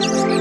Música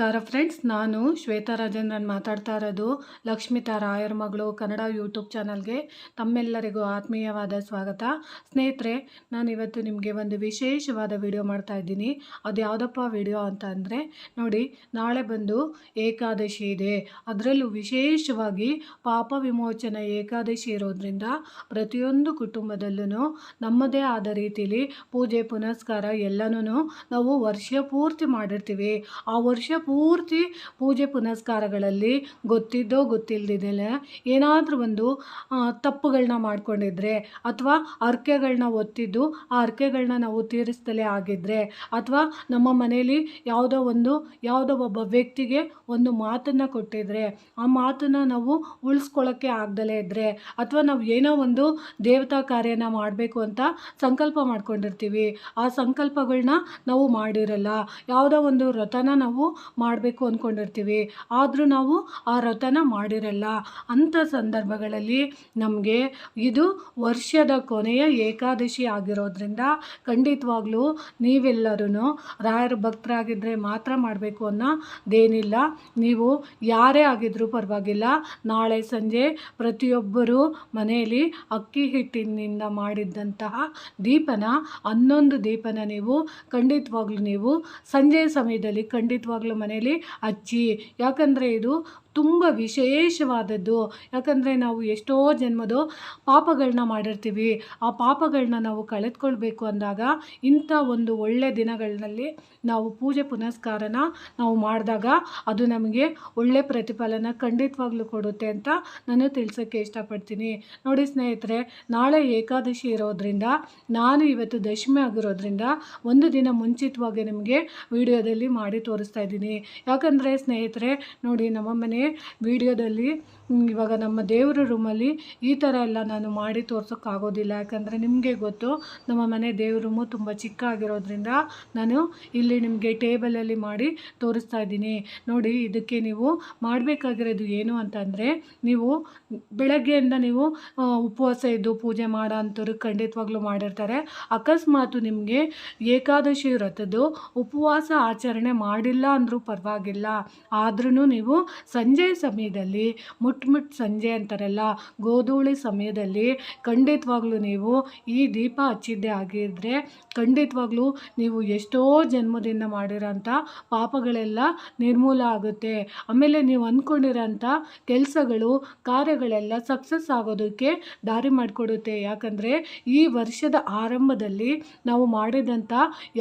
ನಮಸ್ಕಾರ ಫ್ರೆಂಡ್ಸ್, ನಾನು ಶ್ವೇತಾ ರಾಜೇಂದ್ರನ್ ಮಾತಾಡ್ತಾ ಇರೋದು ಲಕ್ಷ್ಮಿತಾ ರಾಯರ್ ಮಗಳು ಕನ್ನಡ ಯೂಟ್ಯೂಬ್ ಚಾನಲ್ಗೆ. ತಮ್ಮೆಲ್ಲರಿಗೂ ಆತ್ಮೀಯವಾದ ಸ್ವಾಗತ. ಸ್ನೇಹಿತರೆ ನಾನು ಇವತ್ತು ನಿಮಗೆ ಒಂದು ವಿಶೇಷವಾದ ವಿಡಿಯೋ ಮಾಡ್ತಾ ಇದ್ದೀನಿ. ಅದು ಯಾವುದಪ್ಪ ವಿಡಿಯೋ ಅಂತ ನೋಡಿ, ನಾಳೆ ಬಂದು ಏಕಾದಶಿ ಇದೆ. ಅದರಲ್ಲೂ ವಿಶೇಷವಾಗಿ ಪಾಪ ವಿಮೋಚನೆ ಏಕಾದಶಿ ಇರೋದ್ರಿಂದ ಪ್ರತಿಯೊಂದು ಕುಟುಂಬದಲ್ಲೂ ನಮ್ಮದೇ ಆದ ರೀತಿಯಲ್ಲಿ ಪೂಜೆ, ಪುನಸ್ಕಾರ ಎಲ್ಲನೂ ನಾವು ವರ್ಷ ಪೂರ್ತಿ ಮಾಡಿರ್ತೀವಿ. ಆ ವರ್ಷ ಪೂರ್ತಿ ಪೂಜೆ ಪುನಸ್ಕಾರಗಳಲ್ಲಿ ಗೊತ್ತಿದ್ದೋ ಗೊತ್ತಿಲ್ಲದಿದ್ದಲ್ಲ ಏನಾದರೂ ಒಂದು ತಪ್ಪುಗಳನ್ನ ಮಾಡ್ಕೊಂಡಿದ್ರೆ ಅಥವಾ ಅರ್ಕೆಗಳನ್ನ ಒತ್ತಿದ್ದು ಆ ಅರ್ಕೆಗಳನ್ನ ನಾವು ತೀರಿಸ್ತಲೇ ಆಗಿದ್ದರೆ ಅಥವಾ ನಮ್ಮ ಮನೆಯಲ್ಲಿ ಯಾವುದೋ ಒಂದು, ಯಾವುದೋ ಒಬ್ಬ ವ್ಯಕ್ತಿಗೆ ಒಂದು ಮಾತನ್ನು ಕೊಟ್ಟಿದ್ರೆ ಆ ಮಾತನ್ನು ನಾವು ಉಳಿಸ್ಕೊಳ್ಳೋಕ್ಕೆ ಆಗ್ದಲೇ ಇದ್ದರೆ ಅಥವಾ ನಾವು ಏನೋ ಒಂದು ದೇವತಾ ಕಾರ್ಯನ ಮಾಡಬೇಕು ಅಂತ ಸಂಕಲ್ಪ ಮಾಡ್ಕೊಂಡಿರ್ತೀವಿ. ಆ ಸಂಕಲ್ಪಗಳನ್ನ ನಾವು ಮಾಡಿರಲ್ಲ. ಯಾವುದೋ ಒಂದು ವ್ರತನ ನಾವು ಮಾಡಬೇಕು ಅಂದ್ಕೊಂಡಿರ್ತೀವಿ ಆದರೂ ನಾವು ಆ ವ್ರತನ ಮಾಡಿರಲ್ಲ. ಅಂಥ ಸಂದರ್ಭಗಳಲ್ಲಿ ನಮಗೆ ಇದು ವರ್ಷದ ಕೊನೆಯ ಏಕಾದಶಿ ಆಗಿರೋದ್ರಿಂದ ಖಂಡಿತವಾಗ್ಲೂ ನೀವೆಲ್ಲರೂ ರಾಯರ ಭಕ್ತರಾಗಿದ್ದರೆ ಮಾತ್ರ ಮಾಡಬೇಕು ಅನ್ನೋದೇನಿಲ್ಲ ನೀವು ಯಾರೇ ಆಗಿದ್ದರೂ ಪರವಾಗಿಲ್ಲ. ನಾಳೆ ಸಂಜೆ ಪ್ರತಿಯೊಬ್ಬರು ಮನೆಯಲ್ಲಿ ಅಕ್ಕಿ ಹಿಟ್ಟಿನಿಂದ ಮಾಡಿದ್ದಂತಹ ದೀಪನ ಹನ್ನೊಂದು ದೀಪನ ನೀವು ಖಂಡಿತವಾಗ್ಲೂ ನೀವು ಸಂಜೆ ಸಮಯದಲ್ಲಿ ಖಂಡಿತವಾಗ್ಲೂ ಮನೆಯಲ್ಲಿ ಅಜ್ಜಿ. ಯಾಕಂದರೆ ಇದು ತುಂಬ ವಿಶೇಷವಾದದ್ದು. ಯಾಕಂದರೆ ನಾವು ಎಷ್ಟೋ ಜನ್ಮದ ಪಾಪಗಳನ್ನ ಮಾಡಿರ್ತೀವಿ. ಆ ಪಾಪಗಳನ್ನ ನಾವು ಕಳೆದುಕೊಳ್ಬೇಕು ಅಂದಾಗ ಇಂಥ ಒಂದು ಒಳ್ಳೆಯ ದಿನಗಳಲ್ಲಿ ನಾವು ಪೂಜೆ ಪುನಸ್ಕಾರನ ನಾವು ಮಾಡಿದಾಗ ಅದು ನಮಗೆ ಒಳ್ಳೆ ಪ್ರತಿಫಲನ ಖಂಡಿತವಾಗ್ಲೂ ಕೊಡುತ್ತೆ ಅಂತ ನಾನು ತಿಳ್ಸೋಕ್ಕೆ ಇಷ್ಟಪಡ್ತೀನಿ. ನೋಡಿ ಸ್ನೇಹಿತರೆ, ನಾಳೆ ಏಕಾದಶಿ ಇರೋದ್ರಿಂದ, ನಾನು ಇವತ್ತು ದಶಮಿ ಆಗಿರೋದ್ರಿಂದ ಒಂದು ದಿನ ಮುಂಚಿತವಾಗಿ ನಿಮಗೆ ವಿಡಿಯೋದಲ್ಲಿ ಮಾಡಿ ತೋರಿಸ್ತಾ ಇದ್ದೀನಿ. ಯಾಕಂದರೆ ಸ್ನೇಹಿತರೆ, ನೋಡಿ ನಮ್ಮ ಮನೆ ವಿಡಿಯೋದಲ್ಲಿ ಇವಾಗ ನಮ್ಮ ದೇವರ ರೂಮಲ್ಲಿ ಈ ಥರ ಎಲ್ಲ ನಾನು ಮಾಡಿ ತೋರ್ಸೋಕ್ಕಾಗೋದಿಲ್ಲ. ಯಾಕಂದರೆ ನಿಮಗೆ ಗೊತ್ತು, ನಮ್ಮ ಮನೆ ದೇವ್ರ ರೂಮು ತುಂಬ ಚಿಕ್ಕ ಆಗಿರೋದ್ರಿಂದ ನಾನು ಇಲ್ಲಿ ನಿಮಗೆ ಟೇಬಲಲ್ಲಿ ಮಾಡಿ ತೋರಿಸ್ತಾ ಇದ್ದೀನಿ. ನೋಡಿ, ಇದಕ್ಕೆ ನೀವು ಮಾಡಬೇಕಾಗಿರೋದು ಏನು ಅಂತಂದರೆ ನೀವು ಬೆಳಗ್ಗೆಯಿಂದ ನೀವು ಉಪವಾಸ ಇದ್ದು ಪೂಜೆ ಮಾಡೋ ಅಂಥವ್ರು ಖಂಡಿತವಾಗ್ಲೂ ಮಾಡಿರ್ತಾರೆ. ಅಕಸ್ಮಾತು ನಿಮಗೆ ಏಕಾದಶಿ ವ್ರತದ್ದು ಉಪವಾಸ ಆಚರಣೆ ಮಾಡಿಲ್ಲ ಅಂದರೂ ಪರವಾಗಿಲ್ಲ. ಆದ್ರೂ ನೀವು ಸಂಜೆ ಸಮಯದಲ್ಲಿ, ಮುಟ್ ಮುಟ್ ಸಂಜೆ ಅಂತಾರಲ್ಲ, ಗೋಧೂಳಿ ಸಮಯದಲ್ಲಿ ಖಂಡಿತವಾಗ್ಲೂ ನೀವು ಈ ದೀಪ ಹಚ್ಚಿದ್ದೇ ಆಗಿದ್ದರೆ ಖಂಡಿತವಾಗ್ಲೂ ನೀವು ಎಷ್ಟೋ ಜನ್ಮದಿಂದ ಮಾಡಿರೋಂಥ ಪಾಪಗಳೆಲ್ಲ ನಿರ್ಮೂಲ ಆಗುತ್ತೆ. ಆಮೇಲೆ ನೀವು ಅಂದ್ಕೊಂಡಿರೋಂಥ ಕೆಲಸಗಳು, ಕಾರ್ಯಗಳೆಲ್ಲ ಸಕ್ಸಸ್ ಆಗೋದಕ್ಕೆ ದಾರಿ ಮಾಡಿಕೊಡುತ್ತೆ. ಯಾಕಂದರೆ ಈ ವರ್ಷದ ಆರಂಭದಲ್ಲಿ ನಾವು ಮಾಡಿದಂಥ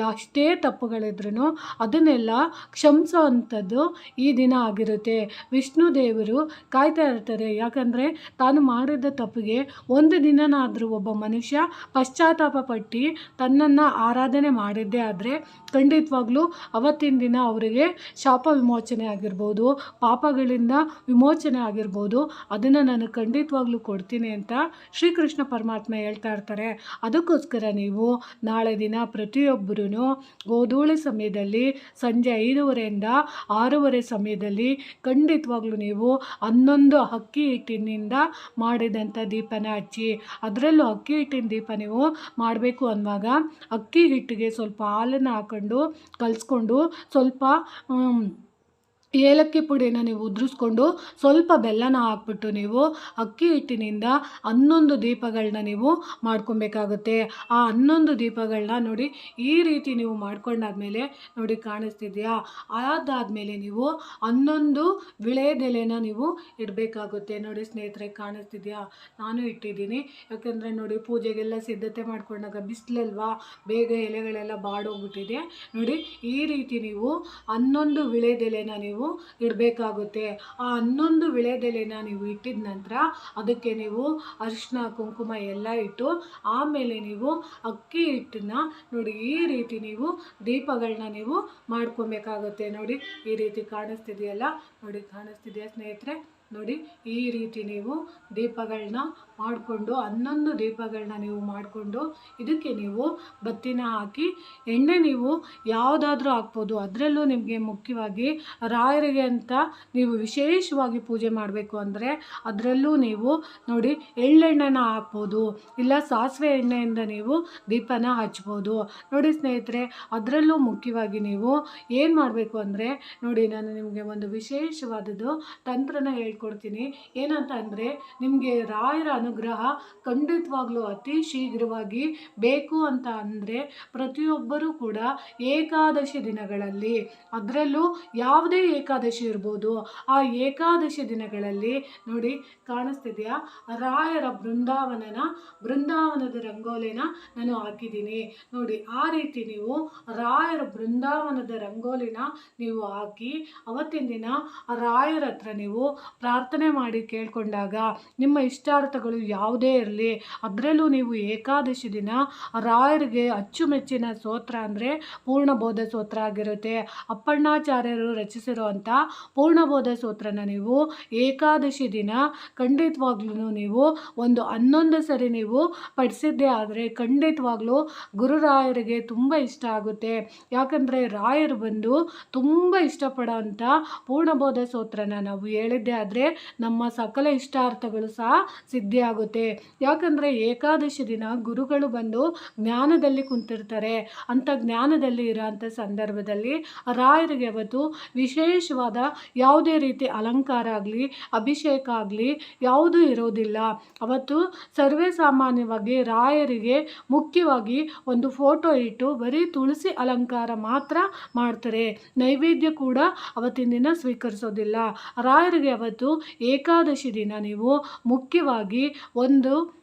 ಎಷ್ಟೇ ತಪ್ಪುಗಳಿದ್ರೂ ಅದನ್ನೆಲ್ಲ ಕ್ಷಮಿಸೋ ಅಂಥದ್ದು ಈ ದಿನ ಆಗಿರುತ್ತೆ. ವಿಷ್ಣು ದೇವರು ಕಾಯ್ತಾ ಇರ್ತಾರೆ. ಯಾಕಂದರೆ ತಾನು ಮಾಡಿದ ತಪ್ಪಿಗೆ ಒಂದು ದಿನನಾದರೂ ಒಬ್ಬ ಮನುಷ್ಯ ಪಶ್ಚಾತ್ತಾಪ ಪಟ್ಟು ತನ್ನನ್ನು ಆರಾಧನೆ ಮಾಡಿದ್ದೇ ಆದರೆ ಖಂಡಿತವಾಗ್ಲೂ ಅವತ್ತಿನ ದಿನ ಅವರಿಗೆ ಶಾಪ ವಿಮೋಚನೆ ಆಗಿರ್ಬೋದು, ಪಾಪಗಳಿಂದ ವಿಮೋಚನೆ ಆಗಿರ್ಬೋದು. ಅದನ್ನು ನಾನು ಖಂಡಿತವಾಗ್ಲೂ ಕೊಡ್ತೀನಿ ಅಂತ ಶ್ರೀಕೃಷ್ಣ ಪರಮಾತ್ಮ ಹೇಳ್ತಾ ಇರ್ತಾರೆ. ಅದಕ್ಕೋಸ್ಕರ ನೀವು ನಾಳೆ ದಿನ ಪ್ರತಿಯೊಬ್ಬರೂ ಗೋಧೂಳಿ ಸಮಯದಲ್ಲಿ ಸಂಜೆ ಐದೂವರೆಯಿಂದ ಆರೂವರೆ ಸಮಯದಲ್ಲಿ ಖಂಡಿತವಾಗ್ಲೂ ನೀವು ಹನ್ನೊಂದು ಅಕ್ಕಿ ಹಿಟ್ಟಿನಿಂದ ಮಾಡಿದಂಥ ದೀಪನ ಹಚ್ಚಿ ಅದರಲ್ಲೂ ಅಕ್ಕಿ ಹಿಟ್ಟಿನ ದೀಪ ನೀವು ಮಾಡಬೇಕು ಅನ್ನುವಾಗ ಅಕ್ಕಿ ಹಿಟ್ಟಿಗೆ ಸ್ವಲ್ಪ ಹಾಲನ್ನು ಹಾಕೊಂಡು ಕಲಿಸ್ಕೊಂಡು ಸ್ವಲ್ಪ ಏಲಕ್ಕಿ ಪುಡಿನ ನೀವು ಉದುರಿಸ್ಕೊಂಡು ಸ್ವಲ್ಪ ಬೆಲ್ಲನ ಹಾಕ್ಬಿಟ್ಟು ನೀವು ಅಕ್ಕಿ ಹಿಟ್ಟಿನಿಂದ ಹನ್ನೊಂದು ದೀಪಗಳನ್ನ ನೀವು ಮಾಡ್ಕೊಬೇಕಾಗುತ್ತೆ. ಆ ಹನ್ನೊಂದು ದೀಪಗಳನ್ನ ನೋಡಿ ಈ ರೀತಿ ನೀವು ಮಾಡ್ಕೊಂಡಾದ್ಮೇಲೆ ನೋಡಿ ಕಾಣಿಸ್ತಿದೆಯಾ? ಅದಾದಮೇಲೆ ನೀವು ಹನ್ನೊಂದು ವಿಳೆದೆಲೆನ ನೀವು ಇಡಬೇಕಾಗುತ್ತೆ. ನೋಡಿ ಸ್ನೇಹಿತರೆ ಕಾಣಿಸ್ತಿದೆಯಾ? ನಾನು ಇಟ್ಟಿದ್ದೀನಿ. ಯಾಕೆಂದರೆ ನೋಡಿ ಪೂಜೆಗೆಲ್ಲ ಸಿದ್ಧತೆ ಮಾಡ್ಕೊಂಡಾಗ ಬಿಸಿಲಲ್ವಾ? ಬೇಗ ಎಲೆಗಳೆಲ್ಲ ಬಾಡೋಗ್ಬಿಟ್ಟಿದೆ. ನೋಡಿ ಈ ರೀತಿ ನೀವು ಹನ್ನೊಂದು ವಿಳೆದೆಲೆನ ನೀವು ನೀವು ಇಡಬೇಕಾಗುತ್ತೆ. ಆ ಹನ್ನೊಂದು ವಿಳೆದೆಲೆನ ನೀವು ಇಟ್ಟಿದ ನಂತರ ಅದಕ್ಕೆ ನೀವು ಅರಿಶಿನ ಕುಂಕುಮ ಎಲ್ಲ ಇಟ್ಟು ಆಮೇಲೆ ನೀವು ಅಕ್ಕಿ ಹಿಟ್ಟನ್ನ ನೋಡಿ ಈ ರೀತಿ ನೀವು ದೀಪಗಳನ್ನ ನೀವು ಮಾಡ್ಕೊಬೇಕಾಗುತ್ತೆ. ನೋಡಿ ಈ ರೀತಿ ಕಾಣಿಸ್ತಿದೆಯಲ್ಲ? ನೋಡಿ ಕಾಣಿಸ್ತಿದೆಯಾ ಸ್ನೇಹಿತರೆ? ನೋಡಿ ಈ ರೀತಿ ನೀವು ದೀಪಗಳನ್ನ ಮಾಡಿಕೊಂಡು ಹನ್ನೊಂದು ದೀಪಗಳನ್ನ ನೀವು ಮಾಡಿಕೊಂಡು ಇದಕ್ಕೆ ನೀವು ಬತ್ತಿನ ಹಾಕಿ ಎಣ್ಣೆ ನೀವು ಯಾವುದಾದ್ರೂ ಹಾಕ್ಬೋದು. ಅದರಲ್ಲೂ ನಿಮಗೆ ಮುಖ್ಯವಾಗಿ ರಾಯರಿಗೆ ಅಂತ ನೀವು ವಿಶೇಷವಾಗಿ ಪೂಜೆ ಮಾಡಬೇಕು ಅಂದರೆ ಅದರಲ್ಲೂ ನೀವು ನೋಡಿ ಎಳ್ಳೆಣ್ಣೆನ ಹಾಕ್ಬೋದು. ಇಲ್ಲ ಸಾಸಿವೆ ಎಣ್ಣೆಯಿಂದ ನೀವು ದೀಪನ ಹಚ್ಬೋದು. ನೋಡಿ ಸ್ನೇಹಿತರೆ, ಅದರಲ್ಲೂ ಮುಖ್ಯವಾಗಿ ನೀವು ಏನು ಮಾಡಬೇಕು ಅಂದರೆ ನೋಡಿ ನಾನು ನಿಮಗೆ ಒಂದು ವಿಶೇಷವಾದದ್ದು ತಂತ್ರನ ಹೇಳ್ಕೊಡ್ತೀನಿ. ಏನಂತ ಅಂದರೆ ನಿಮಗೆ ರಾಯರ ಅನುಗ್ರಹ ಖಂಡಿತವಾಗ್ಲೂ ಅತಿ ಶೀಘ್ರವಾಗಿ ಬೇಕು ಅಂತ ಅಂದರೆ ಪ್ರತಿಯೊಬ್ಬರೂ ಕೂಡ ಏಕಾದಶಿ ದಿನಗಳಲ್ಲಿ, ಅದರಲ್ಲೂ ಯಾವುದೇ ಏಕಾದಶಿ ಇರ್ಬೋದು, ಆ ಏಕಾದಶಿ ದಿನಗಳಲ್ಲಿ ನೋಡಿ ಕಾಣಿಸ್ತಿದೆಯಾ? ರಾಯರ ಬೃಂದಾವನನ, ಬೃಂದಾವನದ ರಂಗೋಲಿನ ನಾನು ಹಾಕಿದ್ದೀನಿ. ನೋಡಿ, ಆ ರೀತಿ ನೀವು ರಾಯರ ಬೃಂದಾವನದ ರಂಗೋಲಿನ ನೀವು ಹಾಕಿ, ಅವತ್ತಿನ ದಿನ ರಾಯರ ಹತ್ರ ನೀವು ಪ್ರಾರ್ಥನೆ ಮಾಡಿ ಕೇಳಿಕೊಂಡಾಗ ನಿಮ್ಮ ಇಷ್ಟಾರ್ಥಗಳು ಯಾವುದೇ ಇರಲಿ, ಅದರಲ್ಲೂ ನೀವು ಏಕಾದಶಿ ದಿನ ರಾಯರಿಗೆ ಅಚ್ಚುಮೆಚ್ಚಿನ ಸ್ತೋತ್ರ ಅಂದರೆ ಪೂರ್ಣಬೋಧ ಸ್ತೋತ್ರ ಆಗಿರುತ್ತೆ. ಅಪ್ಪಣ್ಣಾಚಾರ್ಯರು ರಚಿಸಿರುವಂಥ ಪೂರ್ಣಬೋಧ ಸ್ತೋತ್ರನ ನೀವು ಏಕಾದಶಿ ದಿನ ಖಂಡಿತವಾಗ್ಲೂ ನೀವು ಒಂದು ಹನ್ನೊಂದು ಸರಿ ನೀವು ಪಡಿಸಿದ್ದೇ ಆದರೆ ಖಂಡಿತವಾಗ್ಲೂ ಗುರುರಾಯರಿಗೆ ತುಂಬ ಇಷ್ಟ ಆಗುತ್ತೆ. ಯಾಕಂದರೆ ರಾಯರು ಬಂದು ತುಂಬ ಇಷ್ಟಪಡೋವಂಥ ಪೂರ್ಣಬೋಧ ಸ್ತೋತ್ರನ ನಾವು ಹೇಳಿದ್ದೆ ಆದರೆ ನಮ್ಮ ಸಕಲ ಇಷ್ಟಾರ್ಥಗಳು ಸಹ ಸಿದ್ಧಿ ಆಗುತ್ತೆ. ಯಾಕಂದರೆ ಏಕಾದಶಿ ದಿನ ಗುರುಗಳು ಬಂದು ಜ್ಞಾನದಲ್ಲಿ ಕುಂತಿರ್ತಾರೆ. ಅಂಥ ಜ್ಞಾನದಲ್ಲಿ ಇರೋಂಥ ಸಂದರ್ಭದಲ್ಲಿ ರಾಯರಿಗೆ ಅವತ್ತು ವಿಶೇಷವಾದ ಯಾವುದೇ ರೀತಿ ಅಲಂಕಾರ ಆಗಲಿ, ಅಭಿಷೇಕ ಆಗಲಿ ಯಾವುದೂ ಇರೋದಿಲ್ಲ. ಅವತ್ತು ಸರ್ವೇ ಸಾಮಾನ್ಯವಾಗಿ ರಾಯರಿಗೆ ಮುಖ್ಯವಾಗಿ ಒಂದು ಫೋಟೋ ಇಟ್ಟು ಬರೀ ತುಳಸಿ ಅಲಂಕಾರ ಮಾತ್ರ ಮಾಡ್ತಾರೆ. ನೈವೇದ್ಯ ಕೂಡ ಅವತ್ತಿನ ದಿನ ಸ್ವೀಕರಿಸೋದಿಲ್ಲ. ರಾಯರಿಗೆ ಅವತ್ತು ಏಕಾದಶಿ ದಿನ ನೀವು ಮುಖ್ಯವಾಗಿ ಒಂದು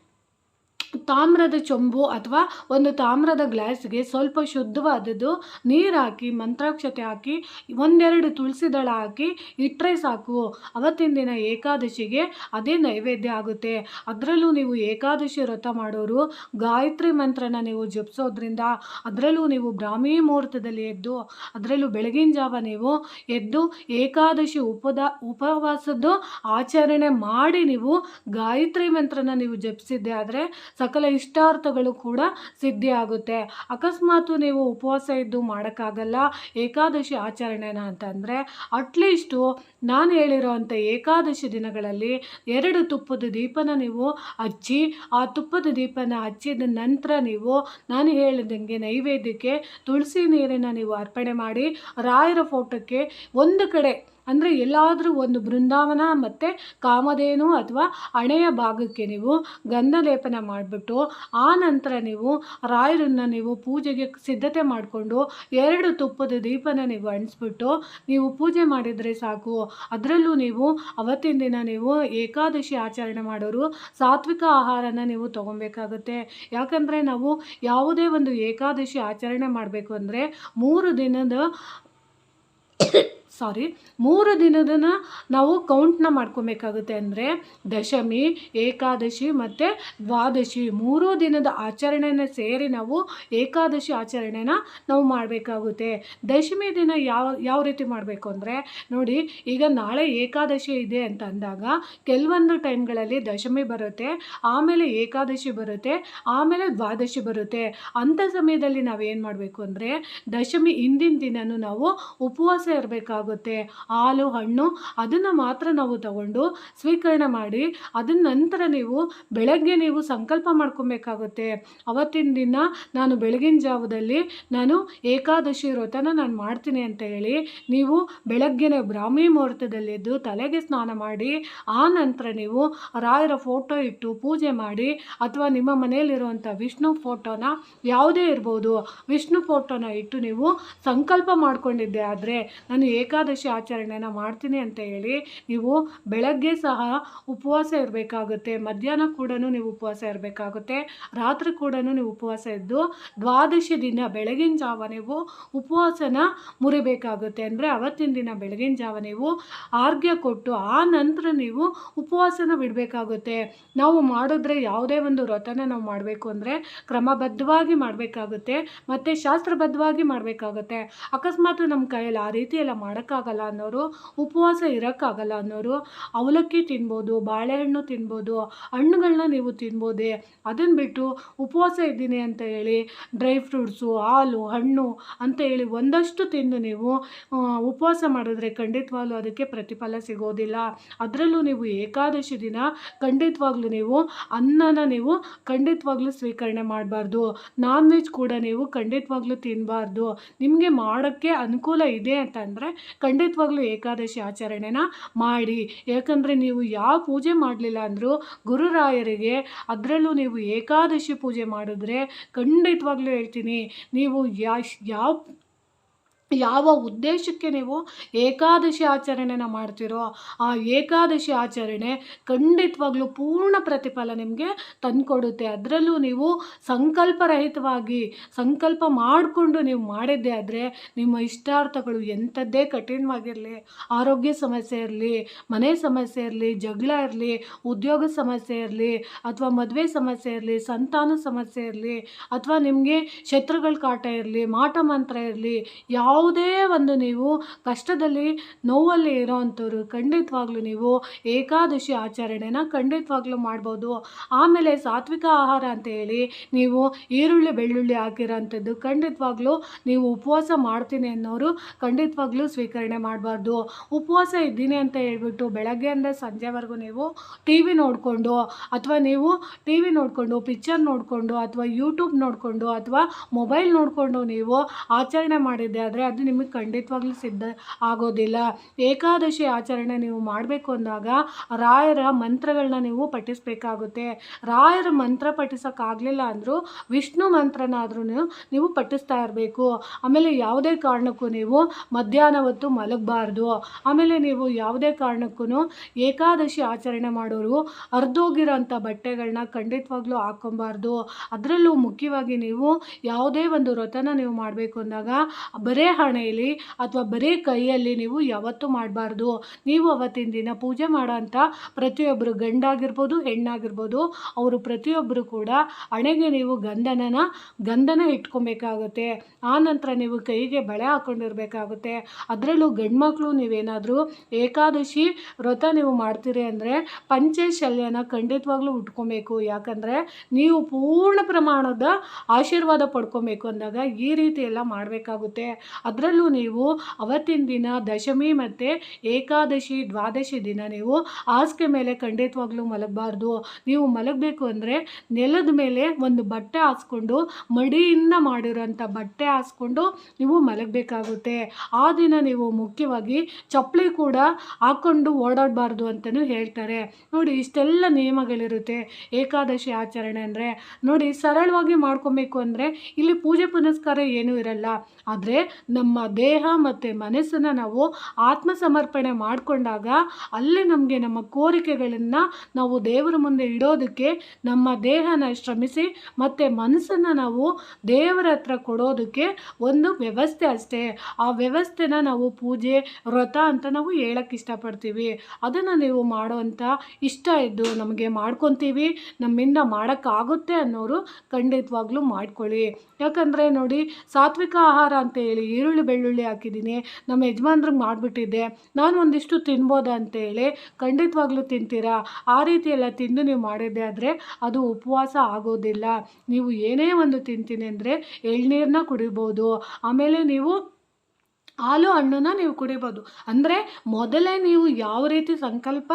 ತಾಮ್ರದ ಚೊಂಬು ಅಥವಾ ಒಂದು ತಾಮ್ರದ ಗ್ಲಾಸ್ಗೆ ಸ್ವಲ್ಪ ಶುದ್ಧವಾದದ್ದು ನೀರು ಹಾಕಿ ಮಂತ್ರಾಕ್ಷತೆ ಹಾಕಿ, ಒಂದೆರಡು ತುಳಸಿ ದಳ ಹಾಕಿ ಇಟ್ಟರೆ ಸಾಕು. ಅವತ್ತಿನ ದಿನ ಏಕಾದಶಿಗೆ ಅದೇ ನೈವೇದ್ಯ ಆಗುತ್ತೆ. ಅದರಲ್ಲೂ ನೀವು ಏಕಾದಶಿ ವ್ರತ ಮಾಡೋರು, ಗಾಯತ್ರಿ ಮಂತ್ರನ ನೀವು ಜಪಿಸೋದ್ರಿಂದ ಅದರಲ್ಲೂ ನೀವು ಬ್ರಾಹ್ಮಿ ಮುಹೂರ್ತದಲ್ಲಿ ಎದ್ದು, ಅದರಲ್ಲೂ ಬೆಳಗಿನ ಜಾವ ನೀವು ಎದ್ದು ಏಕಾದಶಿ ಉಪದ, ಉಪವಾಸದ್ದು ಆಚರಣೆ ಮಾಡಿ ನೀವು ಗಾಯತ್ರಿ ಮಂತ್ರನ ನೀವು ಜಪಿಸಿದ್ದೆ ಆದರೆ ಸಕಲ ಇಷ್ಟಾರ್ಥಗಳು ಕೂಡ ಸಿದ್ಧಿ ಆಗುತ್ತೆ ಅಕಸ್ಮಾತ್ ನೀವು ಉಪವಾಸ ಇದ್ದು ಮಾಡೋಕ್ಕಾಗಲ್ಲ, ಏಕಾದಶಿ ಆಚರಣೆನ ಅಂತಂದರೆ ಅಟ್ಲೀಸ್ಟು ನಾನು ಹೇಳಿರೋವಂಥ ಏಕಾದಶಿ ದಿನಗಳಲ್ಲಿ ಎರಡು ತುಪ್ಪದ ದೀಪನ ನೀವು ಹಚ್ಚಿ, ಆ ತುಪ್ಪದ ದೀಪನ ಹಚ್ಚಿದ ನಂತರ ನೀವು ನಾನು ಹೇಳಿದಂಗೆ ನೈವೇದ್ಯಕ್ಕೆ ತುಳಸಿ ನೀರನ್ನು ನೀವು ಅರ್ಪಣೆ ಮಾಡಿ, ರಾಯರ ಫೋಟೋಕ್ಕೆ ಒಂದು ಕಡೆ ಅಂದರೆ ಎಲ್ಲಾದರೂ ಒಂದು ಬೃಂದಾವನ ಮತ್ತು ಕಾಮಧೇನು ಅಥವಾ ಹಣೆಯ ಭಾಗಕ್ಕೆ ನೀವು ಗಂಧ ಲೇಪನ ಮಾಡಿಬಿಟ್ಟು, ಆ ನಂತರ ನೀವು ರಾಯರನ್ನು ನೀವು ಪೂಜೆಗೆ ಸಿದ್ಧತೆ ಮಾಡಿಕೊಂಡು ಎರಡು ತುಪ್ಪದ ದೀಪನ ನೀವು ಅಂಟಿಸ್ಬಿಟ್ಟು ನೀವು ಪೂಜೆ ಮಾಡಿದರೆ ಸಾಕು. ಅದರಲ್ಲೂ ನೀವು ಅವತ್ತಿನ ದಿನ ನೀವು ಏಕಾದಶಿ ಆಚರಣೆ ಮಾಡೋರು ಸಾತ್ವಿಕ ಆಹಾರನ ನೀವು ತೊಗೊಬೇಕಾಗುತ್ತೆ ಯಾಕಂದರೆ ನಾವು ಯಾವುದೇ ಒಂದು ಏಕಾದಶಿ ಆಚರಣೆ ಮಾಡಬೇಕು ಅಂದರೆ ಮೂರು ದಿನದ ಸಾರಿ, ಮೂರು ದಿನದನ್ನ ನಾವು ಕೌಂಟ್ನ ಮಾಡ್ಕೊಬೇಕಾಗುತ್ತೆ ಅಂದರೆ ದಶಮಿ, ಏಕಾದಶಿ ಮತ್ತು ದ್ವಾದಶಿ. ಮೂರು ದಿನದ ಆಚರಣೆನ ಸೇರಿ ನಾವು ಏಕಾದಶಿ ಆಚರಣೆನ ನಾವು ಮಾಡಬೇಕಾಗುತ್ತೆ. ದಶಮಿ ದಿನ ಯಾವ ಯಾವ ರೀತಿ ಮಾಡಬೇಕು ಅಂದರೆ, ನೋಡಿ, ಈಗ ನಾಳೆ ಏಕಾದಶಿ ಇದೆ ಅಂತ ಅಂದಾಗ ಕೆಲವೊಂದು ಟೈಮ್ಗಳಲ್ಲಿ ದಶಮಿ ಬರುತ್ತೆ, ಆಮೇಲೆ ಏಕಾದಶಿ ಬರುತ್ತೆ, ಆಮೇಲೆ ದ್ವಾದಶಿ ಬರುತ್ತೆ. ಅಂಥ ಸಮಯದಲ್ಲಿ ನಾವೇನು ಮಾಡಬೇಕು ಅಂದರೆ, ದಶಮಿ ಹಿಂದಿನ ದಿನನೂ ನಾವು ಉಪವಾಸ ಇರಬೇಕಾಗುತ್ತೆ. ಹಾಲು, ಹಣ್ಣು ಅದನ್ನು ಮಾತ್ರ ನಾವು ತಗೊಂಡು ಸ್ವೀಕರಣೆ ಮಾಡಿ ಅದನ್ನ ನಂತರ ನೀವು ಬೆಳಗ್ಗೆ ನೀವು ಸಂಕಲ್ಪ ಮಾಡ್ಕೊಬೇಕಾಗುತ್ತೆ. ಅವತ್ತಿನ ದಿನ ನಾನು ಬೆಳಗಿನ ಜಾವದಲ್ಲಿ ನಾನು ಏಕಾದಶಿ ವ್ರತನ ನಾನು ಮಾಡ್ತೀನಿ ಅಂತ ಹೇಳಿ ನೀವು ಬೆಳಗ್ಗೆನೇ ಬ್ರಾಹ್ಮಿ ಮುಹೂರ್ತದಲ್ಲಿದ್ದು ತಲೆಗೆ ಸ್ನಾನ ಮಾಡಿ, ಆ ನಂತರ ನೀವು ರಾಯರ ಫೋಟೋ ಇಟ್ಟು ಪೂಜೆ ಮಾಡಿ ಅಥವಾ ನಿಮ್ಮ ಮನೆಯಲ್ಲಿರುವಂಥ ವಿಷ್ಣು ಫೋಟೋನ ಯಾವುದೇ ಇರ್ಬೋದು, ವಿಷ್ಣು ಫೋಟೋನ ಇಟ್ಟು ನೀವು ಸಂಕಲ್ಪ ಮಾಡಿಕೊಂಡಿದ್ದೆ ಆದರೆ ನಾನು ಏಕಾದಶಿ ಆಚರಣೆನ ಮಾಡ್ತೀನಿ ಅಂತ ಹೇಳಿ ನೀವು ಬೆಳಗ್ಗೆ ಸಹ ಉಪವಾಸ ಇರಬೇಕಾಗುತ್ತೆ, ಮಧ್ಯಾಹ್ನ ಕೂಡ ನೀವು ಉಪವಾಸ ಇರಬೇಕಾಗುತ್ತೆ, ರಾತ್ರಿ ಕೂಡ ನೀವು ಉಪವಾಸ ಇದ್ದು ದ್ವಾದಶಿ ದಿನ ಬೆಳಗಿನ ಜಾವ ನೀವು ಉಪವಾಸನ ಮುರಿಬೇಕಾಗುತ್ತೆ. ಅಂದರೆ ಅವತ್ತಿನ ದಿನ ಬೆಳಗಿನ ಜಾವ ನೀವು ಆರ್ಘ್ಯ ಕೊಟ್ಟು ಆ ನಂತರ ನೀವು ಉಪವಾಸನ ಬಿಡಬೇಕಾಗುತ್ತೆ. ನಾವು ಮಾಡಿದ್ರೆ ಯಾವುದೇ ಒಂದು ವ್ರತನ ನಾವು ಮಾಡಬೇಕು ಅಂದರೆ ಕ್ರಮಬದ್ಧವಾಗಿ ಮಾಡಬೇಕಾಗುತ್ತೆ, ಮತ್ತು ಶಾಸ್ತ್ರಬದ್ಧವಾಗಿ ಮಾಡಬೇಕಾಗುತ್ತೆ. ಅಕಸ್ಮಾತ್ ನಮ್ಮ ಕೈಯಲ್ಲಿ ಆ ರೀತಿ ಎಲ್ಲ ಮಾಡೋಕ್ಕಾಗಲ್ಲ ಅನ್ನೋರು, ಉಪವಾಸ ಇರೋಕ್ಕಾಗಲ್ಲ ಅನ್ನೋರು, ಅವಲಕ್ಕಿ ತಿನ್ಬೋದು, ಬಾಳೆಹಣ್ಣು ತಿನ್ಬೋದು ಹಣ್ಣುಗಳನ್ನ ನೀವು ತಿನ್ಬೋದೇ ಅದನ್ನು ಬಿಟ್ಟು ಉಪವಾಸ ಇದ್ದೀನಿ ಅಂತ ಹೇಳಿ, ಡ್ರೈ ಫ್ರೂಟ್ಸು, ಹಾಲು, ಹಣ್ಣು ಅಂತ ಹೇಳಿ ಒಂದಷ್ಟು ತಿಂದು ನೀವು ಉಪವಾಸ ಮಾಡಿದ್ರೆ ಖಂಡಿತವಾಗ್ಲೂ ಅದಕ್ಕೆ ಪ್ರತಿಫಲ ಸಿಗೋದಿಲ್ಲ. ಅದರಲ್ಲೂ ನೀವು ಏಕಾದಶಿ ದಿನ ಖಂಡಿತವಾಗ್ಲೂ ನೀವು ಅನ್ನನ ನೀವು ಖಂಡಿತವಾಗ್ಲೂ ಸ್ವೀಕರಣೆ ಮಾಡಬಾರ್ದು. ನಾನ್ ವೆಜ್ ಕೂಡ ನೀವು ಖಂಡಿತವಾಗ್ಲೂ ತಿನ್ನಬಾರ್ದು ನಿಮಗೆ ಮಾಡೋಕ್ಕೆ ಅನುಕೂಲ ಇದೆ ಅಂತಂದರೆ ಖಂಡಿತವಾಗ್ಲೂ ಏಕಾದಶಿ ಆಚರಣೆನ ಮಾಡಿ. ಯಾಕಂದರೆ ನೀವು ಯಾವ ಪೂಜೆ ಮಾಡಲಿಲ್ಲ ಅಂದರೂ ಗುರುರಾಯರಿಗೆ ಅದರಲ್ಲೂ ನೀವು ಏಕಾದಶಿ ಪೂಜೆ ಮಾಡಿದ್ರೆ ಖಂಡಿತವಾಗ್ಲೂ ಹೇಳ್ತೀನಿ, ನೀವು ಯಾವ ಯಾವ ಉದ್ದೇಶಕ್ಕೆ ನೀವು ಏಕಾದಶಿ ಆಚರಣೆನ ಮಾಡ್ತೀರೋ ಆ ಏಕಾದಶಿ ಆಚರಣೆ ಖಂಡಿತವಾಗ್ಲೂ ಪೂರ್ಣ ಪ್ರತಿಫಲ ನಿಮಗೆ ತಂದುಕೊಡುತ್ತೆ. ಅದರಲ್ಲೂ ನೀವು ಸಂಕಲ್ಪರಹಿತವಾಗಿ, ಸಂಕಲ್ಪ ಮಾಡಿಕೊಂಡು ನೀವು ಮಾಡಿದ್ದೆ ಆದರೆ ನಿಮ್ಮ ಇಷ್ಟಾರ್ಥಗಳು ಎಂಥದ್ದೇ ಕಠಿಣವಾಗಿರಲಿ. ಆರೋಗ್ಯ ಸಮಸ್ಯೆ ಇರಲಿ, ಮನೆ ಸಮಸ್ಯೆ ಇರಲಿ, ಜಗಳ ಇರಲಿ, ಉದ್ಯೋಗ ಸಮಸ್ಯೆ ಇರಲಿ, ಅಥವಾ ಮದುವೆ ಸಮಸ್ಯೆ ಇರಲಿ, ಸಂತಾನ ಸಮಸ್ಯೆ ಇರಲಿ, ಅಥವಾ ನಿಮಗೆ ಶತ್ರುಗಳ ಕಾಟ ಇರಲಿ, ಮಾಟ ಮಂತ್ರ ಇರಲಿ ಯಾವುದೇ ಒಂದು ನೀವು ಕಷ್ಟದಲ್ಲಿ ನೋವಲ್ಲಿ ಇರೋವಂಥವ್ರು ಖಂಡಿತವಾಗ್ಲೂ ನೀವು ಏಕಾದಶಿ ಆಚರಣೆನ ಖಂಡಿತವಾಗ್ಲೂ ಮಾಡ್ಬೋದು. ಆಮೇಲೆ ಸಾತ್ವಿಕ ಆಹಾರ ಅಂತ ಹೇಳಿ ನೀವು ಈರುಳ್ಳಿ, ಬೆಳ್ಳುಳ್ಳಿ ಹಾಕಿರೋಂಥದ್ದು ಖಂಡಿತವಾಗ್ಲೂ ನೀವು ಉಪವಾಸ ಮಾಡ್ತೀನಿ ಅನ್ನೋರು ಖಂಡಿತವಾಗ್ಲೂ ಸ್ವೀಕರಣೆ ಮಾಡಬಾರ್ದು. ಉಪವಾಸ ಇದ್ದೀನಿ ಅಂತ ಹೇಳ್ಬಿಟ್ಟು ಬೆಳಗ್ಗೆಯಿಂದ ಸಂಜೆವರೆಗೂ ನೀವು ಟಿ ವಿ ನೋಡಿಕೊಂಡು ಅಥವಾ ನೀವು ಟಿ ವಿ ನೋಡಿಕೊಂಡು, ಪಿಕ್ಚರ್ ನೋಡಿಕೊಂಡು ಅಥವಾ ಯೂಟ್ಯೂಬ್ ನೋಡಿಕೊಂಡು ಅಥವಾ ಮೊಬೈಲ್ ನೋಡಿಕೊಂಡು ನೀವು ಆಚರಣೆ ಮಾಡಿದ್ದೆ ಆದರೆ ಅದು ನಿಮಗೆ ಖಂಡಿತವಾಗ್ಲೂ ಸಿದ್ಧ ಆಗೋದಿಲ್ಲ. ಏಕಾದಶಿ ಆಚರಣೆ ನೀವು ಮಾಡಬೇಕು ಅಂದಾಗ ರಾಯರ ಮಂತ್ರಗಳನ್ನ ನೀವು ಪಠಿಸಬೇಕಾಗುತ್ತೆ. ರಾಯರ ಮಂತ್ರ ಪಠಿಸೋಕ್ಕಾಗಲಿಲ್ಲ ಅಂದರೂ ವಿಷ್ಣು ಮಂತ್ರನಾದ್ರೂ ನೀವು ಪಠಿಸ್ತಾ ಇರಬೇಕು. ಆಮೇಲೆ ಯಾವುದೇ ಕಾರಣಕ್ಕೂ ನೀವು ಮಧ್ಯಾಹ್ನ ಹೊತ್ತು ಮಲಗಬಾರ್ದು. ಆಮೇಲೆ ನೀವು ಯಾವುದೇ ಕಾರಣಕ್ಕೂ ಏಕಾದಶಿ ಆಚರಣೆ ಮಾಡೋರು ಅರ್ಧೋಗಿರೋಂಥ ಬಟ್ಟೆಗಳನ್ನ ಖಂಡಿತವಾಗ್ಲೂ ಹಾಕ್ಕೊಬಾರ್ದು. ಅದರಲ್ಲೂ ಮುಖ್ಯವಾಗಿ ನೀವು ಯಾವುದೇ ಒಂದು ವ್ರತನ ನೀವು ಮಾಡಬೇಕು ಅಂದಾಗ ಬರೇ ಹಣೆಯಲ್ಲಿ ಅಥವಾ ಬರೀ ಕೈಯಲ್ಲಿ ನೀವು ಯಾವತ್ತೂ ಮಾಡಬಾರ್ದು. ನೀವು ಅವತ್ತಿನ ದಿನ ಪೂಜೆ ಮಾಡೋಂಥ ಪ್ರತಿಯೊಬ್ಬರು ಗಂಡಾಗಿರ್ಬೋದು, ಹೆಣ್ಣಾಗಿರ್ಬೋದು, ಅವರು ಪ್ರತಿಯೊಬ್ಬರು ಕೂಡ ಹಣೆಗೆ ನೀವು ಗಂಧನನ, ಗಂಧನ ಇಟ್ಕೊಬೇಕಾಗುತ್ತೆ. ಆ ನಂತರ ನೀವು ಕೈಗೆ ಬಳೆ ಹಾಕ್ಕೊಂಡಿರ್ಬೇಕಾಗುತ್ತೆ ಅದರಲ್ಲೂ ಗಂಡ್ಮಕ್ಳು ನೀವೇನಾದರೂ ಏಕಾದಶಿ ವ್ರತ ನೀವು ಮಾಡ್ತೀರಿ ಅಂದರೆ ಪಂಚಶಲ್ಯನ ಖಂಡಿತವಾಗ್ಲೂ ಉಟ್ಕೊಬೇಕು. ಯಾಕಂದರೆ ನೀವು ಪೂರ್ಣ ಪ್ರಮಾಣದ ಆಶೀರ್ವಾದ ಪಡ್ಕೊಬೇಕು ಅಂದಾಗ ಈ ರೀತಿ ಎಲ್ಲ ಮಾಡಬೇಕಾಗುತ್ತೆ. ಅದರಲ್ಲೂ ನೀವು ಅವತ್ತಿನ ದಿನ ದಶಮಿ ಮತ್ತು ಏಕಾದಶಿ, ದ್ವಾದಶಿ ದಿನ ನೀವು ಹಾಸಿಗೆ ಮೇಲೆ ಖಂಡಿತವಾಗ್ಲೂ ಮಲಗಬಾರ್ದು. ನೀವು ಮಲಗಬೇಕು ಅಂದರೆ ನೆಲದ ಮೇಲೆ ಒಂದು ಬಟ್ಟೆ ಹಾಸ್ಕೊಂಡು, ಮಡಿಯಿಂದ ಮಾಡಿರೋಂಥ ಬಟ್ಟೆ ಹಾಸ್ಕೊಂಡು ನೀವು ಮಲಗಬೇಕಾಗುತ್ತೆ. ಆ ದಿನ ನೀವು ಮುಖ್ಯವಾಗಿ ಚಪ್ಪಲಿ ಕೂಡ ಹಾಕ್ಕೊಂಡು ಓಡಾಡಬಾರ್ದು ಅಂತಲೂ ಹೇಳ್ತಾರೆ. ನೋಡಿ, ಇಷ್ಟೆಲ್ಲ ನಿಯಮಗಳಿರುತ್ತೆ ಏಕಾದಶಿ ಆಚರಣೆ ಅಂದರೆ. ನೋಡಿ, ಸರಳವಾಗಿ ಮಾಡ್ಕೊಬೇಕು ಅಂದರೆ ಇಲ್ಲಿ ಪೂಜೆ ಪುನಸ್ಕಾರ ಏನೂ ಇರಲ್ಲ. ಆದರೆ ನಮ್ಮ ದೇಹ ಮತ್ತು ಮನಸ್ಸನ್ನು ನಾವು ಆತ್ಮ ಸಮರ್ಪಣೆ ಮಾಡಿಕೊಂಡಾಗ ಅಲ್ಲಿ ನಮಗೆ ನಮ್ಮ ಕೋರಿಕೆಗಳನ್ನು ನಾವು ದೇವರ ಮುಂದೆ ಇಡೋದಕ್ಕೆ ನಮ್ಮ ದೇಹನ ಶ್ರಮಿಸಿ ಮತ್ತು ಮನಸ್ಸನ್ನು ನಾವು ದೇವರ ಹತ್ರ ಕೊಡೋದಕ್ಕೆ ಒಂದು ವ್ಯವಸ್ಥೆ ಅಷ್ಟೇ. ಆ ವ್ಯವಸ್ಥೆನ ನಾವು ಪೂಜೆ, ವ್ರತ ಅಂತ ನಾವು ಹೇಳಕ್ಕೆ ಇಷ್ಟಪಡ್ತೀವಿ. ಅದನ್ನು ನೀವು ಮಾಡುವಂಥ ಇಷ್ಟ ಇದ್ದು ನಮಗೆ ಮಾಡ್ಕೊತೀವಿ. ನಮ್ಮಿಂದ ಮಾಡೋಕ್ಕಾಗುತ್ತೆ ಅನ್ನೋರು ಖಂಡಿತವಾಗ್ಲೂ ಮಾಡ್ಕೊಳ್ಳಿ. ಯಾಕಂದರೆ ನೋಡಿ, ಸಾತ್ವಿಕ ಆಹಾರ ಅಂತ ಹೇಳಿ ಈರುಳ್ಳಿ ಬೆಳ್ಳುಳ್ಳಿ ಹಾಕಿದ್ದೀನಿ. ನಮ್ಮ ಯಜಮಾನ್ರಿಗೆ ಮಾಡಿಬಿಟ್ಟಿದ್ದೆ. ನಾನು ಒಂದಿಷ್ಟು ತಿನ್ಬೋದಾ ಅಂತೇಳಿ. ಖಂಡಿತವಾಗ್ಲೂ ತಿಂತೀರಾ? ಆ ರೀತಿ ಎಲ್ಲ ತಿಂದು ನೀವು ಮಾಡಿದ್ದೆ ಆದರೆ ಅದು ಉಪವಾಸ ಆಗೋದಿಲ್ಲ. ನೀವು ಏನೇ ಒಂದು ತಿಂತೀನಿ ಅಂದರೆ ಎಳ್ನೀರನ್ನ ಕುಡಿಬೋದು. ಆಮೇಲೆ ನೀವು ಹಾಲು ಹಣ್ಣನ್ನ ನೀವು ಕುಡಿಬೋದು. ಅಂದರೆ ಮೊದಲೇ ನೀವು ಯಾವ ರೀತಿ ಸಂಕಲ್ಪ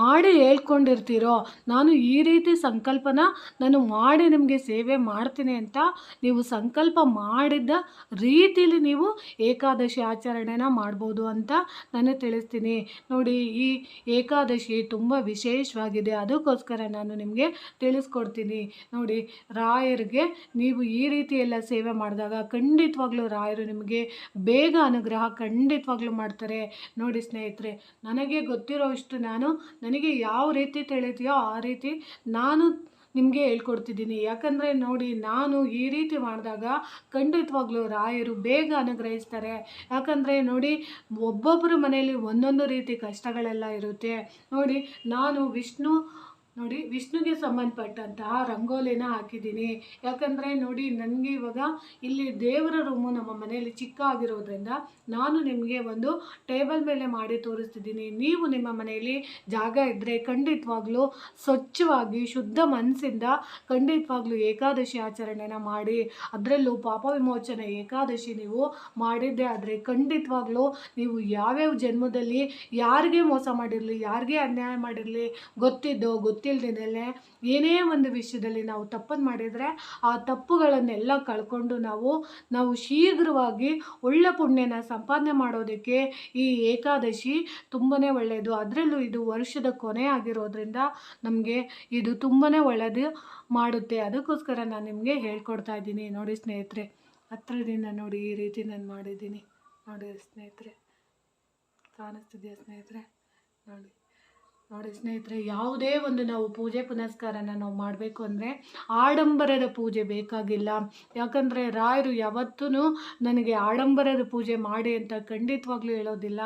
ಮಾಡಿ ಹೇಳ್ಕೊಂಡಿರ್ತೀರೋ, ನಾನು ಈ ರೀತಿ ಸಂಕಲ್ಪನ ನಾನು ಮಾಡಿ ನಿಮಗೆ ಸೇವೆ ಮಾಡ್ತೀನಿ ಅಂತ ನೀವು ಸಂಕಲ್ಪ ಮಾಡಿದ್ದ ರೀತಿಯಲ್ಲಿ ನೀವು ಏಕಾದಶಿ ಆಚರಣೆನ ಮಾಡ್ಬೋದು ಅಂತ ನಾನು ತಿಳಿಸ್ತೀನಿ. ನೋಡಿ, ಈ ಏಕಾದಶಿ ತುಂಬ ವಿಶೇಷವಾಗಿದೆ. ಅದಕ್ಕೋಸ್ಕರ ನಾನು ನಿಮಗೆ ತಿಳಿಸ್ಕೊಡ್ತೀನಿ. ನೋಡಿ, ರಾಯರಿಗೆ ನೀವು ಈ ರೀತಿ ಎಲ್ಲ ಸೇವೆ ಮಾಡಿದಾಗ ಖಂಡಿತವಾಗ್ಲೂ ರಾಯರು ನಿಮಗೆ ಬೇಗ ಅನುಗ್ರಹ ಅನುಗ್ರಹ ಖಂಡಿತವಾಗ್ಲೂ ಮಾಡ್ತಾರೆ. ನೋಡಿ ಸ್ನೇಹಿತರೆ, ನನಗೆ ಗೊತ್ತಿರೋಷ್ಟು ನಾನು ನನಗೆ ಯಾವ ರೀತಿ ತಿಳಿದೆಯೋ ಆ ರೀತಿ ನಾನು ನಿಮಗೆ ಹೇಳ್ಕೊಡ್ತಿದ್ದೀನಿ. ಯಾಕಂದರೆ ನೋಡಿ, ನಾನು ಈ ರೀತಿ ಮಾಡಿದಾಗ ಖಂಡಿತವಾಗ್ಲೂ ರಾಯರು ಬೇಗ ಅನುಗ್ರಹಿಸ್ತಾರೆ. ಯಾಕಂದರೆ ನೋಡಿ ಒಬ್ಬೊಬ್ಬರ ಮನೆಯಲ್ಲಿ ಒಂದೊಂದು ರೀತಿ ಕಷ್ಟಗಳೆಲ್ಲ ಇರುತ್ತೆ. ನೋಡಿ, ನಾನು ವಿಷ್ಣು ನೋಡಿ, ವಿಷ್ಣುಗೆ ಸಂಬಂಧಪಟ್ಟಂತಹ ರಂಗೋಲಿನ ಹಾಕಿದ್ದೀನಿ. ಯಾಕಂದರೆ ನೋಡಿ, ನನಗೆ ಇವಾಗ ಇಲ್ಲಿ ದೇವರ ರೂಮು ನಮ್ಮ ಮನೆಯಲ್ಲಿ ಚಿಕ್ಕ ಆಗಿರೋದ್ರಿಂದ ನಾನು ನಿಮಗೆ ಒಂದು ಟೇಬಲ್ ಮೇಲೆ ಮಾಡಿ ತೋರಿಸ್ತಿದ್ದೀನಿ. ನೀವು ನಿಮ್ಮ ಮನೆಯಲ್ಲಿ ಜಾಗ ಇದ್ದರೆ ಖಂಡಿತವಾಗ್ಲೂ ಸ್ವಚ್ಛವಾಗಿ, ಶುದ್ಧ ಮನಸ್ಸಿಂದ ಖಂಡಿತವಾಗ್ಲೂ ಏಕಾದಶಿ ಆಚರಣೆನ ಮಾಡಿ. ಅದರಲ್ಲೂ ಪಾಪ ವಿಮೋಚನೆ ಏಕಾದಶಿ ನೀವು ಮಾಡಿದ್ದೆ ಆದರೆ ಖಂಡಿತವಾಗ್ಲೂ ನೀವು ಯಾವ್ಯಾವ ಜನ್ಮದಲ್ಲಿ, ಯಾರಿಗೆ ಮೋಸ ಮಾಡಿರಲಿ, ಯಾರಿಗೆ ಅನ್ಯಾಯ ಮಾಡಿರಲಿ, ಗೊತ್ತಿದ್ದೋ ಗೊತ್ತಿಲ್ಲದೇನೆ ಏನೇ ಒಂದು ವಿಷಯದಲ್ಲಿ ನಾವು ತಪ್ಪನ್ನು ಮಾಡಿದರೆ ಆ ತಪ್ಪುಗಳನ್ನೆಲ್ಲ ಕಳ್ಕೊಂಡು ನಾವು ನಾವು ಶೀಘ್ರವಾಗಿ ಒಳ್ಳೆ ಪುಣ್ಯನ ಸಂಪಾದನೆ ಮಾಡೋದಕ್ಕೆ ಈ ಏಕಾದಶಿ ತುಂಬಾ ಒಳ್ಳೆಯದು. ಅದರಲ್ಲೂ ಇದು ವರ್ಷದ ಕೊನೆ ಆಗಿರೋದ್ರಿಂದ ನಮಗೆ ಇದು ತುಂಬಾ ಒಳ್ಳೆಯದು ಮಾಡುತ್ತೆ. ಅದಕ್ಕೋಸ್ಕರ ನಾನು ನಿಮಗೆ ಹೇಳ್ಕೊಡ್ತಾ ಇದ್ದೀನಿ. ನೋಡಿ ಸ್ನೇಹಿತರೆ, ಹತ್ರದಿಂದ ನೋಡಿ ಈ ರೀತಿ ನಾನು ಮಾಡಿದ್ದೀನಿ. ನೋಡಿ ಸ್ನೇಹಿತರೆ, ಕಾಣಿಸ್ತಿದೆಯಾ ಸ್ನೇಹಿತರೆ? ನೋಡಿ. ನೋಡಿ ಸ್ನೇಹಿತರೆ, ಯಾವುದೇ ಒಂದು ನಾವು ಪೂಜೆ ಪುನಸ್ಕಾರನ ನಾವು ಮಾಡಬೇಕು ಅಂದರೆ ಆಡಂಬರದ ಪೂಜೆ ಬೇಕಾಗಿಲ್ಲ. ಯಾಕಂದರೆ ರಾಯರು ಯಾವತ್ತೂ ನನಗೆ ಆಡಂಬರದ ಪೂಜೆ ಮಾಡಿ ಅಂತ ಖಂಡಿತವಾಗ್ಲೂ ಹೇಳೋದಿಲ್ಲ.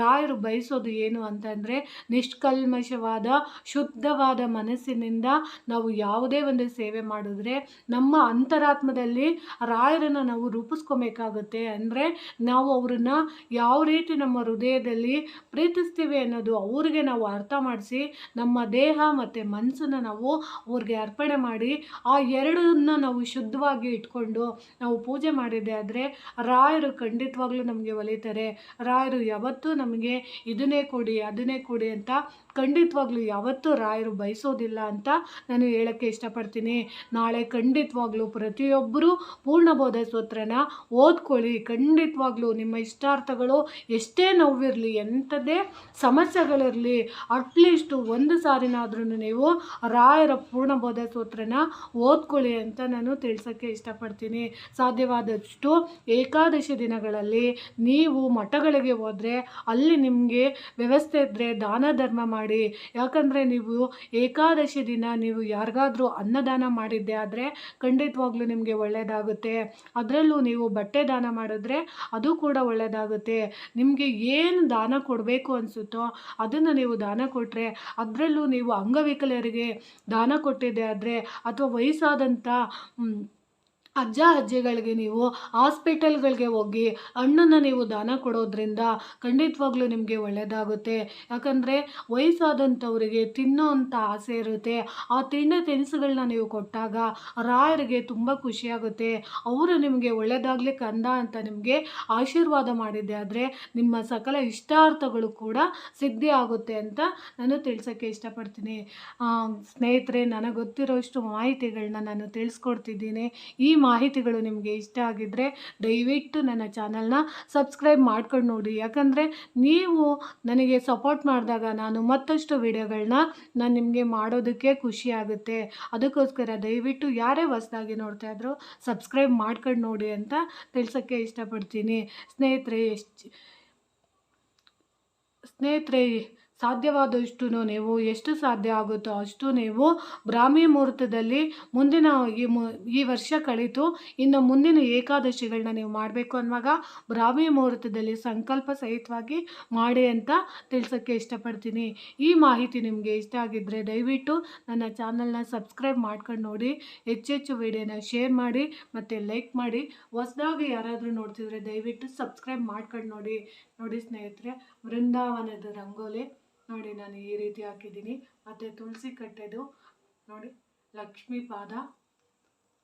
ರಾಯರು ಬಯಸೋದು ಏನು ಅಂತಂದರೆ ನಿಷ್ಕಲ್ಮಶವಾದ, ಶುದ್ಧವಾದ ಮನಸ್ಸಿನಿಂದ ನಾವು ಯಾವುದೇ ಒಂದು ಸೇವೆ ಮಾಡಿದ್ರೆ ನಮ್ಮ ಅಂತರಾತ್ಮದಲ್ಲಿ ರಾಯರನ್ನು ನಾವು ರೂಪಿಸ್ಕೊಬೇಕಾಗುತ್ತೆ. ಅಂದರೆ ನಾವು ಅವ್ರನ್ನ ಯಾವ ರೀತಿ ನಮ್ಮ ಹೃದಯದಲ್ಲಿ ಪ್ರೀತಿಸ್ತೀವಿ ಅನ್ನೋದು ಅವ್ರಿಗೆ ನಾವು ಅರ್ಥ ಮಾಡಿಸಿ ನಮ್ಮ ದೇಹ ಮತ್ತು ಮನಸ್ಸನ್ನು ನಾವು ಅವ್ರಿಗೆ ಅರ್ಪಣೆ ಮಾಡಿ ಆ ಎರಡನ್ನ ನಾವು ಶುದ್ಧವಾಗಿ ಇಟ್ಕೊಂಡು ನಾವು ಪೂಜೆ ಮಾಡಿದ್ದೆ ಆದರೆ ರಾಯರು ಖಂಡಿತವಾಗ್ಲೂ ನಮಗೆ ಒಲಿತಾರೆ. ರಾಯರು ಯಾವತ್ತೂ ನಮಗೆ ಇದನ್ನೇ ಕೊಡಿ, ಅದನ್ನೇ ಕೊಡಿ ಅಂತ ಖಂಡಿತವಾಗ್ಲೂ ಯಾವತ್ತೂ ರಾಯರು ಬಯಸೋದಿಲ್ಲ ಅಂತ ನಾನು ಹೇಳೋಕ್ಕೆ ಇಷ್ಟಪಡ್ತೀನಿ. ನಾಳೆ ಖಂಡಿತವಾಗ್ಲೂ ಪ್ರತಿಯೊಬ್ಬರೂ ಪೂರ್ಣಬೋಧ ಸ್ತೋತ್ರನ ಓದ್ಕೊಳ್ಳಿ. ಖಂಡಿತವಾಗ್ಲೂ ನಿಮ್ಮ ಇಷ್ಟಾರ್ಥಗಳು ಎಷ್ಟೇ ನೋವಿರಲಿ, ಎಂಥದ್ದೇ ಸಮಸ್ಯೆಗಳಿರಲಿ ಅಟ್ಲೀಸ್ಟ್ ಒಂದು ಸಾರಿನಾದ್ರೂ ನೀವು ರಾಯರ ಪೂರ್ಣಬೋಧ ಸ್ತೋತ್ರನ ಓದ್ಕೊಳ್ಳಿ ಅಂತ ನಾನು ತಿಳಿಸೋಕ್ಕೆ ಇಷ್ಟಪಡ್ತೀನಿ. ಸಾಧ್ಯವಾದಷ್ಟು ಏಕಾದಶಿ ದಿನಗಳಲ್ಲಿ ನೀವು ಮಠಗಳಿಗೆ ಹೋದರೆ ಅಲ್ಲಿ ನಿಮಗೆ ವ್ಯವಸ್ಥೆ ಇದ್ದರೆ ದಾನ ಧರ್ಮ ಮಾಡಿ ಯಾಕಂದರೆ ನೀವು ಏಕಾದಶಿ ದಿನ ನೀವು ಯಾರಿಗಾದರೂ ಅನ್ನದಾನ ಮಾಡಿದ್ದೆ ಆದರೆ ಖಂಡಿತವಾಗ್ಲೂ ನಿಮಗೆ ಒಳ್ಳೆಯದಾಗುತ್ತೆ ಅದರಲ್ಲೂ ನೀವು ಬಟ್ಟೆ ದಾನ ಮಾಡಿದ್ರೆ ಅದು ಕೂಡ ಒಳ್ಳೆಯದಾಗುತ್ತೆ ನಿಮಗೆ ಏನು ದಾನ ಕೊಡಬೇಕು ಅನಿಸುತ್ತೋ ಅದನ್ನು ನೀವು ದಾನ ಕೊಟ್ಟರೆ ಅದರಲ್ಲೂ ನೀವು ಅಂಗವಿಕಲರಿಗೆ ದಾನ ಕೊಟ್ಟಿದ್ದೆ ಆದರೆ ಅಥವಾ ವಯಸ್ಸಾದಂಥ ಅಜ್ಜ ಅಜ್ಜಿಗಳಿಗೆ ನೀವು ಹಾಸ್ಪಿಟಲ್ಗಳಿಗೆ ಹೋಗಿ ಹಣ್ಣನ್ನು ನೀವು ದಾನ ಕೊಡೋದ್ರಿಂದ ಖಂಡಿತವಾಗ್ಲೂ ನಿಮಗೆ ಒಳ್ಳೆಯದಾಗುತ್ತೆ ಯಾಕಂದರೆ ವಯಸ್ಸಾದಂಥವರಿಗೆ ತಿನ್ನೋ ಅಂಥ ಆಸೆ ಇರುತ್ತೆ. ಆ ತಿಂಡಿ ತಿನಿಸುಗಳನ್ನ ನೀವು ಕೊಟ್ಟಾಗ ರಾಯರಿಗೆ ತುಂಬ ಖುಷಿಯಾಗುತ್ತೆ. ಅವರು ನಿಮಗೆ ಒಳ್ಳೆಯದಾಗಲಿ ಕಂದ ಅಂತ ನಿಮಗೆ ಆಶೀರ್ವಾದ ಮಾಡಿದ್ದೆ ಆದರೆ ನಿಮ್ಮ ಸಕಲ ಇಷ್ಟಾರ್ಥಗಳು ಕೂಡ ಸಿದ್ಧಿ ಆಗುತ್ತೆ ಅಂತ ನಾನು ತಿಳಿಸೋಕ್ಕೆ ಇಷ್ಟಪಡ್ತೀನಿ. ಸ್ನೇಹಿತರೆ, ನನಗೆ ಗೊತ್ತಿರೋಷ್ಟು ಮಾಹಿತಿಗಳನ್ನ ನಾನು ತಿಳಿಸ್ಕೊಡ್ತಿದ್ದೀನಿ. ಈ ಮಾಹಿತಿಗಳು ನಿಮಗೆ ಇಷ್ಟ ಆಗಿದ್ದರೆ ದಯವಿಟ್ಟು ನನ್ನ ಚಾನಲ್ನ ಸಬ್ಸ್ಕ್ರೈಬ್ ಮಾಡ್ಕೊಂಡು ನೋಡಿ. ಯಾಕಂದರೆ ನೀವು ನನಗೆ ಸಪೋರ್ಟ್ ಮಾಡಿದಾಗ ನಾನು ಮತ್ತಷ್ಟು ವಿಡಿಯೋಗಳನ್ನ ನಾನು ನಿಮಗೆ ಮಾಡೋದಕ್ಕೆ ಖುಷಿ ಆಗುತ್ತೆ. ಅದಕ್ಕೋಸ್ಕರ ದಯವಿಟ್ಟು ಯಾರೇ ಹೊಸದಾಗಿ ನೋಡ್ತಾ ಇದ್ರು ಸಬ್ಸ್ಕ್ರೈಬ್ ಮಾಡ್ಕೊಂಡು ನೋಡಿ ಅಂತ ತಿಳ್ಸೋಕ್ಕೆ ಇಷ್ಟಪಡ್ತೀನಿ. ಸ್ನೇಹಿತರೆ, ಎಷ್ಟು ಸ್ನೇಹಿತರೆ ಸಾಧ್ಯವಾದಷ್ಟು ನೀವು ಎಷ್ಟು ಸಾಧ್ಯ ಆಗುತ್ತೋ ಅಷ್ಟು ನೀವು ಬ್ರಾಹ್ಮಿ ಮುಹೂರ್ತದಲ್ಲಿ ಮುಂದಿನ ಈ ಮು, ಈ ವರ್ಷ ಕಳೀತು, ಇನ್ನು ಮುಂದಿನ ಏಕಾದಶಿಗಳನ್ನ ನೀವು ಮಾಡಬೇಕು ಅನ್ನುವಾಗ ಬ್ರಾಹ್ಮಿ ಮುಹೂರ್ತದಲ್ಲಿ ಸಂಕಲ್ಪ ಸಹಿತವಾಗಿ ಮಾಡಿ ಅಂತ ತಿಳಿಸೋಕ್ಕೆ ಇಷ್ಟಪಡ್ತೀನಿ. ಈ ಮಾಹಿತಿ ನಿಮಗೆ ಇಷ್ಟ ಆಗಿದ್ದರೆ ದಯವಿಟ್ಟು ನನ್ನ ಚಾನಲ್ನ ಸಬ್ಸ್ಕ್ರೈಬ್ ಮಾಡ್ಕೊಂಡು ನೋಡಿ ಹೆಚ್ಚೆಚ್ಚು ವಿಡಿಯೋನ ಶೇರ್ ಮಾಡಿ ಮತ್ತು ಲೈಕ್ ಮಾಡಿ. ಹೊಸದಾಗಿ ಯಾರಾದರೂ ನೋಡ್ತಿದ್ರೆ ದಯವಿಟ್ಟು ಸಬ್ಸ್ಕ್ರೈಬ್ ಮಾಡ್ಕೊಂಡು ನೋಡಿ. ನೋಡಿ ಸ್ನೇಹಿತರೆ, ವೃಂದಾವನದ ರಂಗೋಲಿ. ನೋಡಿ ನಾನು ಈ ರೀತಿ ಹಾಕಿದ್ದೀನಿ. ಮತ್ತು ತುಳಸಿ ಕಟ್ಟೆದು ನೋಡಿ ಲಕ್ಷ್ಮೀ ಪಾದ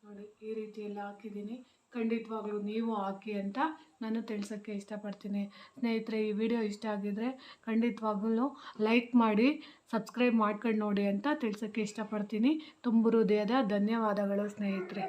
ನೋಡಿ ಈ ರೀತಿ ಎಲ್ಲ ಹಾಕಿದ್ದೀನಿ. ಖಂಡಿತವಾಗ್ಲೂ ನೀವು ಹಾಕಿ ಅಂತ ನಾನು ತಿಳ್ಸೋಕ್ಕೆ ಇಷ್ಟಪಡ್ತೀನಿ. ಸ್ನೇಹಿತರೆ, ಈ ವಿಡಿಯೋ ಇಷ್ಟ ಆಗಿದರೆ ಖಂಡಿತವಾಗ್ಲೂ ಲೈಕ್ ಮಾಡಿ, ಸಬ್ಸ್ಕ್ರೈಬ್ ಮಾಡ್ಕೊಂಡು ನೋಡಿ ಅಂತ ತಿಳ್ಸೋಕ್ಕೆ ಇಷ್ಟಪಡ್ತೀನಿ. ತುಂಬು ಹೃದಯದ ಧನ್ಯವಾದಗಳು ಸ್ನೇಹಿತರೆ.